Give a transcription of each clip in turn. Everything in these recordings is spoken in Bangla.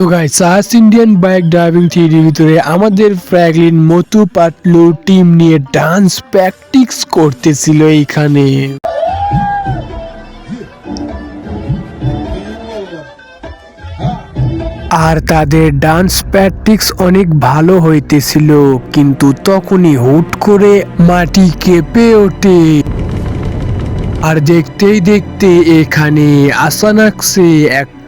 তো ইন্ডিয়ান বাইক ড্রাইভিং থ্রিডির ভিতরে আমাদের ফ্র্যাগলিন মতু পাতলু টিম নিয়ে ডান্স প্র্যাকটিস করতেছিল এইখানে। আর তাদের ডান্স প্র্যাকটিস অনেক ভালো হইতেছিল, কিন্তু তখনই হুট করে মাটি কেঁপে ওঠে। আর দেখতেই দেখতে এখানে আসানাকসে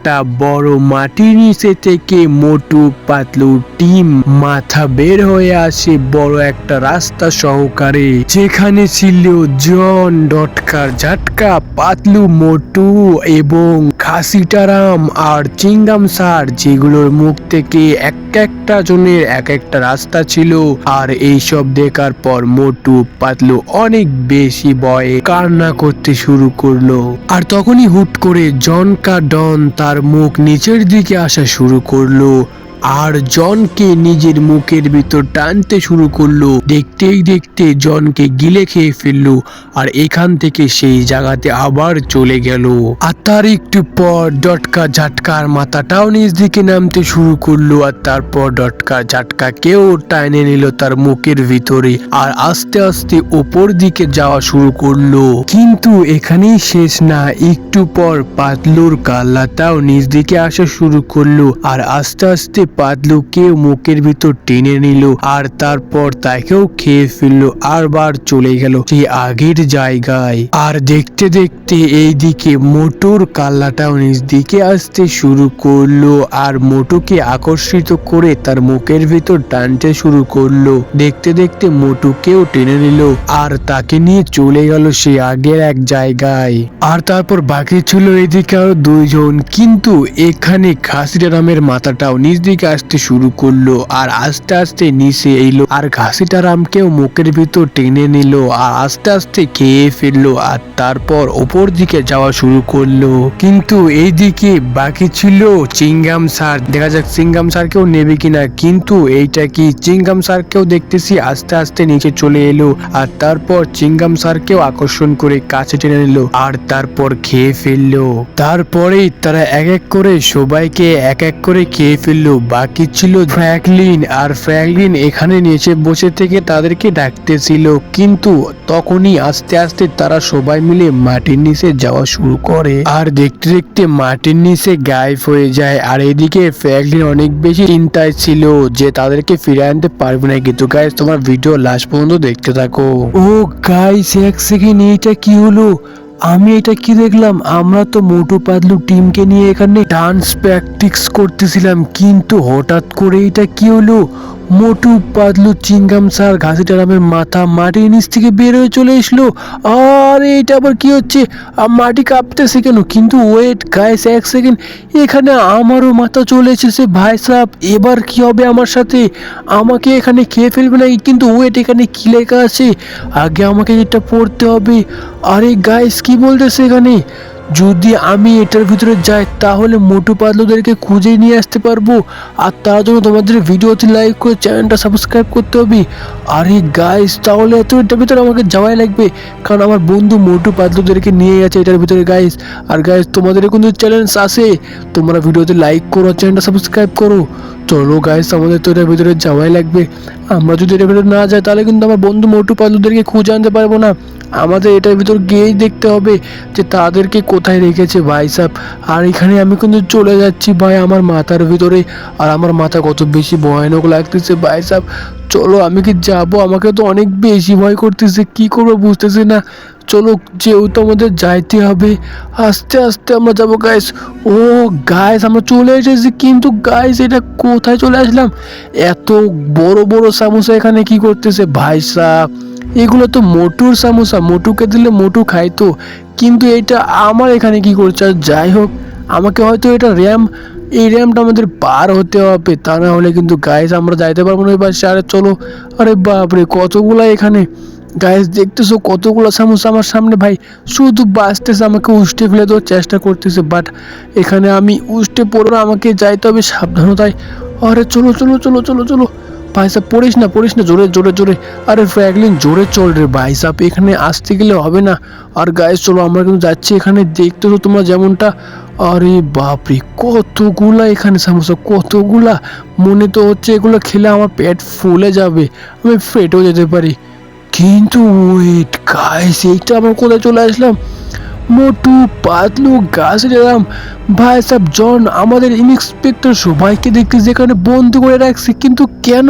একটা বড় মাটির নিচে থেকে মোটু পাতলু টিম মাথা বের হয়ে আসে বড় একটা রাস্তা সহকারে। যেখানে ছিল জন, ডটকার ঝাটকা, পাতলু মোটু এবং খাসিটারাম আর চিঙ্গাম সার যেগুলোর মুখ থেকে এক একটা জনের এক একটা রাস্তা ছিল। আর এইসব দেখার পর মোটু পাতলু অনেক বেশি ভয়ে কান্না করতে শুরু করল। আর তখনই হুট করে জনকা ডন তার মুখ নিচের দিকে আসা শুরু করল। আর জনকে নিজের মুখের ভিতর টানতে শুরু করল। দেখতেই দেখতে জনকে গিলে খেয়ে ফেলল আর এখান থেকে সেই জায়গাতে আবার চলে গেল। আর তার একটু পর ডটকা ঝাটকার মাথাটাও নিজ দিকে নামতে শুরু করল আর তারপর ডটকা ঝাটকা কেউ টাইনে নিল তার মুখের ভিতরে আর আস্তে আস্তে ওপর দিকে যাওয়া শুরু করল। কিন্তু এখানেই শেষ না, একটু পর পাতলুর কাল্লাটাও নিজ দিকে আসা শুরু করল আর আস্তে আস্তে পাতলু কেউ মুখের ভিতর টেনে নিল আর তারপর তাকেও খেয়ে ফেলল আর বার চলে গেল সেই আগের জায়গায়। আর দেখতে দেখতে এইদিকে মোটুর কাল্লাটাও নিজ দিকে আসতে শুরু করল আর মোটুকে আকর্ষিত করে তার মুখের ভিতর টানতে শুরু করল। দেখতে দেখতে মোটুকেও টেনে নিল আর তাকে নিয়ে চলে গেল সে আগের এক জায়গায়। আর তারপর বাকি ছিল এদিকে আরও দুইজন, কিন্তু এখানে খাসিরা রামের মাথাটাও নিজ দিকে আসতে শুরু করল আর আস্তে আস্তে নিচে এলো আর ঘাসিটা রামকেও মুখের ভিতর টেনে নিল আর আস্তে আস্তে খেয়ে ফেলল আর তারপর ওপর দিকে যাওয়া শুরু করল। কিন্তু এইদিকে বাকি ছিল চিঙ্গাম স্যার। দেখা যাক চিঙ্গাম স্যারকেও নেবে কিনা। কিন্তু এইটা কি? চিঙ্গাম স্যারকেও দেখতেছি আস্তে আস্তে নিচে চলে এলো আর তারপর চিঙ্গাম স্যারকেও আকর্ষণ করে কাছে টেনে নিলো আর তারপর খেয়ে ফেলল। তারপরেই তারা এক এক করে সবাইকে এক এক করে খেয়ে ফেলল। বাকি ছিল ফ্র্যাঙ্কলিন, আর ফ্র্যাঙ্কলিন এখানে নিচে বসে থেকে তাদেরকে ডাকতেছিল। কিন্তু তখনই আস্তে আস্তে তারা সবাই মিলে মাটির নিচে যাওয়া শুরু করে। আর দেখতে দেখতে মাটির নিচে গায়েব হয়ে যায়। আর এদিকে ফ্র্যাঙ্কলিন অনেক বেশি চিন্তায় ছিল যে তাদেরকে ফিরে আনতে পারবে না। কিন্তু গাইস তোমার ভিডিও লাস্ট পর্যন্ত দেখতে থাকো। ও গাইস এক সেকেন্ড এইটা কি হলো? আমি এটা কি দেখলাম? আমরা তো মোটু পাতলু টিমকে নিয়ে এখানে ডান্স প্র্যাকটিস করতেছিলাম, কিন্তু হঠাৎ করে এটা কি হলো? মোটু পাতলু চিঙ্গাম স্যার ঘাসি টারামের মাথা মাটির নিচ থেকে বের হয়ে চলে এসলো। আর এটা আবার কি হচ্ছে? মাটি কাঁপতেছে কেন? কিন্তু ওয়েট গাইস এক সেকেন্ড এখানে আমারও মাথা চলে এসেছে ভাই সাহেব। এবার কি হবে আমার সাথে? আমাকে এখানে খেয়ে ফেলবে না কিন্তু ওয়েট এখানে কি লেখা আছে? আগে আমাকে এটা পড়তে হবে। আরে গাইস কি বলতেছে এখানে? যদি আমি এটার ভিতরে যাই, তাহলে মোটু পাতলুদেরকে খুঁজে নিয়ে আসতে পারব। আর তার জন্য তোমাদের ভিডিওতে লাইক করে চ্যানেলটা সাবস্ক্রাইব করতে হবে। আরে গাইস তাহলে এত এটার ভিতরে আমাকে যাওয়াই লাগবে। কারণ আমার বন্ধু মোটু পাতলুদেরকে নিয়ে গেছে এটার ভিতরে গাইস আর গাইস তোমাদের কিন্তু চ্যালেঞ্জ আছে। তোমরা ভিডিওতে লাইক করো, চ্যানেলটা সাবস্ক্রাইব করো। চলো গাইস আমাদের তো এটার ভিতরে যাওয়াই লাগবে। আমরা যদি এটার ভিতরে না যাই, তাহলে কিন্তু আমার বন্ধু মোটু পাতলুদেরকে খুঁজে আনতে পারব না। আমাদের এটার ভিতর গিয়েই দেখতে হবে যে তাদেরকে কোথায় রেখেছে ভাই সাহেব আর এখানে আমি কিন্তু চলে যাচ্ছি ভাই আমার মাথার ভিতরে। আর আমার মাথা কত বেশি ভয়ানক লাগতেছে ভাই সাহেব চলো, আমি কি যাব? আমাকে তো অনেক বেশি ভয় করতেছে, কি করব বুঝতেছি না। চলো, যেহেতু আমাদের যাইতে হবে, আস্তে আস্তে আমরা যাব গাইস ও গাইস আমরা চলে এসেছি, কিন্তু গাইস এটা কোথায় চলে আসলাম? এত বড় বড় সামোসা এখানে কি করতেছে? ভাই সাহেব এগুলো তো মোটুর সামোসা, মোটুকে দিলে মোটু খাইতো কিন্তু এটা আমার এখানে কি করছে? আর যাই হোক, আমাকে হয়তো এটা র্যাম এই র্যামটা আমাদের পার হতে হবে, তা না হলে কিন্তু গাইস আমরা যাইতে পারব না এবার আরে চলো, আরে বাপরে, কতগুলা এখানে? গাইস দেখতেছো কতগুলো সামোসা আমার সামনে? ভাই, শুধু বাঁচতেছে আমাকে উষ্টে ফেলে দেওয়ার চেষ্টা করতেছে বাট এখানে আমি উষ্টে পড়ো আমাকে যাইতে হবে সাবধানতায়। আরে চলো চলো চলো চলো চলো। ভাই সাহেব, পড়িস না পড়িস না, জোরে জোরে জোরে। আরে ফ্র্যাঙ্কলিন, জোরে চল রে ভাই সাহেব, এখানে আসতে গেলে হবে না। আর গায়ে চলো, আমরা কিন্তু যাচ্ছি এখানে, দেখতে তো তোমরা যেমনটা। আরে বাপরে, কতগুলা এখানে সমস্যা কতগুলা। মনে তো হচ্ছে এগুলো খেলে আমার পেট ফুলে যাবে, আমি ফেটেও যেতে পারি। কিন্তু ওয়েট গাইস এইটা আমরা কোথায় চলে আসলাম? মোটু পাতলু গাছ গাছরাম ভাই সাহেব, জন, আমাদের ইন্সপেক্টর সবাইকে দেখতে যেখানে বন্দি করে রাখছে, কিন্তু কেন?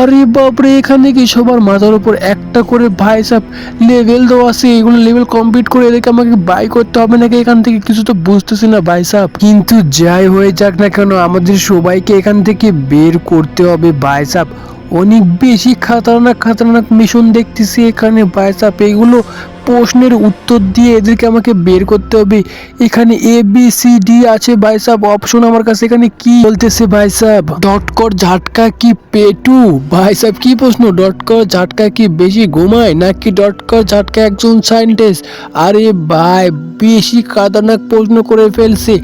আরে বাপরে, এখানে কি সবার মাথার উপর একটা করে ভাই সাহেব লেভেল দেওয়া আছে? এগুলো লেভেল কমপ্লিট করে এদেরকে আমাকে বাই করতে হবে নাকি? এখান থেকে কিছু তো বুঝতেছি না ভাই সাহেব। কিন্তু যাই হয়ে যাক না কেন, আমাদের সবাইকে এখান থেকে বের করতে হবে ভাই সাহেব। অনেক বেশি খাতারনাক খাতারনাক মিশন দেখতেছি এখানে ভাই সাহেব। এগুলো প্রশ্নের উত্তর দিয়ে এদেরকে আমাকে বের করতে হবে। এখানে এ বি সি ডি আছে ভাই সাহেব অপশন আমার কাছে এখানে কি বলতেছে ভাই সাহেব ডট কর ঝাটকা কি পেটু? ভাই সাহেব কি প্রশ্ন? ডট কর ঝাটকা কি বেশি ঘুমায় নাকি ডট কর ঝাটকা একজন সায়েন্টিস্ট আরে ভাই, বেশি খাতারনাক প্রশ্ন করে ফেলছে।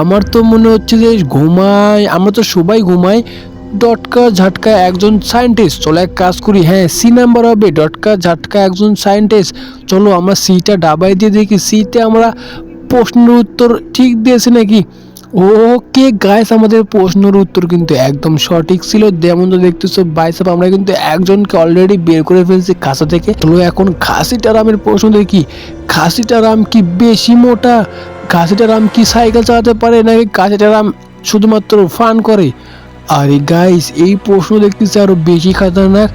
আমার তো মনে হচ্ছে যে ঘুমায়, আমরা তো সবাই ঘুমাই। ডটকা ঝাটকা একজন সায়েন্টিস্ট চলো এক কাজ করি হ্যাঁ সি নাম্বার হবে, ডটকা ঝাটকা একজন সায়েন্টিস্ট চলো আমরা সিটা ডাবাই দিয়ে দেখি সিতে আমরা প্রশ্নের উত্তর ঠিক দিয়েছে নাকি? ওকে গাইস আমাদের প্রশ্নের উত্তর কিন্তু একদম সঠিক ছিল। যেমন তো দেখতেছো বাইসাপ আমরা কিন্তু একজনকে অলরেডি বের করে ফেলছি খাসা থেকে। চলো এখন খাসিটা রামের প্রশ্ন দেখি। খাসিটা রাম কি বেশি মোটা? খাসিটা রাম কি সাইকেল চালাতে পারে নাকি খাসিটা রাম শুধুমাত্র ফান করে? আরে গাইস এই প্রশ্ন দেখতেছি আরও বেশি খাতারনাক।